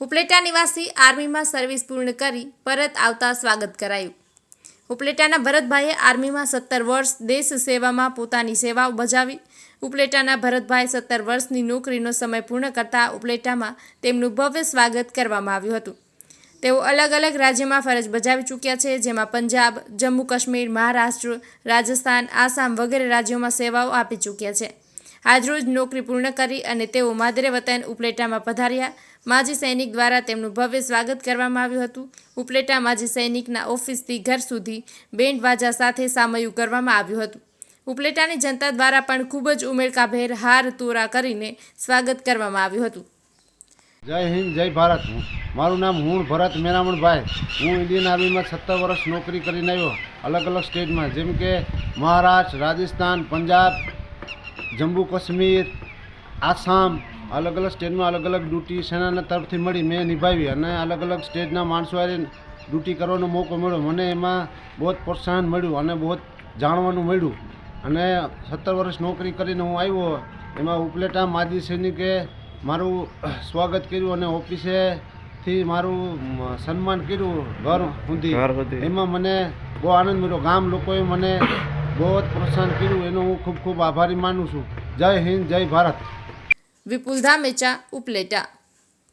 ઉપલેટા નિવાસી આર્મીમાં સર્વિસ પૂર્ણ કરી પરત આવતા સ્વાગત કરાયું. ઉપલેટાના ભરતભાઈએ આર્મીમાં સત્તર વર્ષ દેશ સેવામાં પોતાની સેવાઓ બજાવી ઉપલેટાના ભરતભાઈ સત્તર વર્ષની નોકરીનો સમય પૂર્ણ કરતા ઉપલેટામાં તેમનું ભવ્ય સ્વાગત કરવામાં આવ્યું હતું. તેઓ અલગ અલગ રાજ્યમાં ફરજ બજાવી ચૂક્યા છે, જેમાં પંજાબ, જમ્મુ કાશ્મીર, મહારાષ્ટ્ર, રાજસ્થાન, આસામ વગેરે રાજ્યોમાં સેવાઓ આપી ચૂક્યા છે. આજરોજ નોકરી પૂર્ણ કરી અને તેઓ માદરે વતન ઉપલેટામાં પધાર્યા. માજી સૈનિક દ્વારા તેમનું ભવ્ય સ્વાગત કરવામાં આવ્યું હતું. ઉપલેટા માજી સૈનિકના ઓફિસથી ઘર સુધી બેન્ડ વાજા સાથે સામયું કરવામાં આવ્યું હતું. ઉપલેટાની જનતા દ્વારા પણ ખૂબ જ ઉમેળકાભેર હાર તોરા કરીને સ્વાગત કરવામાં આવ્યું હતું. જય હિન્દ, જય ભારત. મારું નામ હું ભરત મેરામણભાઈ. હું ઇન્ડિયન આર્મીમાં સત્તર વર્ષ નોકરી કરીને આવ્યો. અલગ અલગ સ્ટેટમાં જેમ કે મહારાષ્ટ્ર, રાજસ્થાન, પંજાબ જમ્મુ કાશ્મીર આસામ અલગ અલગ સ્ટેટમાં અલગ અલગ ડ્યુટી સેનાના તરફથી મળી મેં નિભાવી અને અલગ અલગ સ્ટેટના માણસો હારે ડ્યુટી કરવાનો મોકો મળ્યો. મને એમાં બહુ જ પ્રોત્સાહન મળ્યું અને બહુ જાણવાનું મળ્યું. અને સત્તર વર્ષ નોકરી કરીને હું આવ્યો એમાં ઉપલેટા માજી સૈનિકે મારું સ્વાગત કર્યું અને ઓફિસેથી મારું સન્માન કર્યું ઘર સુધી. એમાં મને બહુ આનંદ મળ્યો. ગામ લોકોએ મને બહુ જ પ્રોત્સાહન કર્યું. એનો હું ખૂબ ખૂબ આભારી માનું છું. જય હિન્દ, જય ભારત. વિપુલ ધામેચા, ઉપલેટા.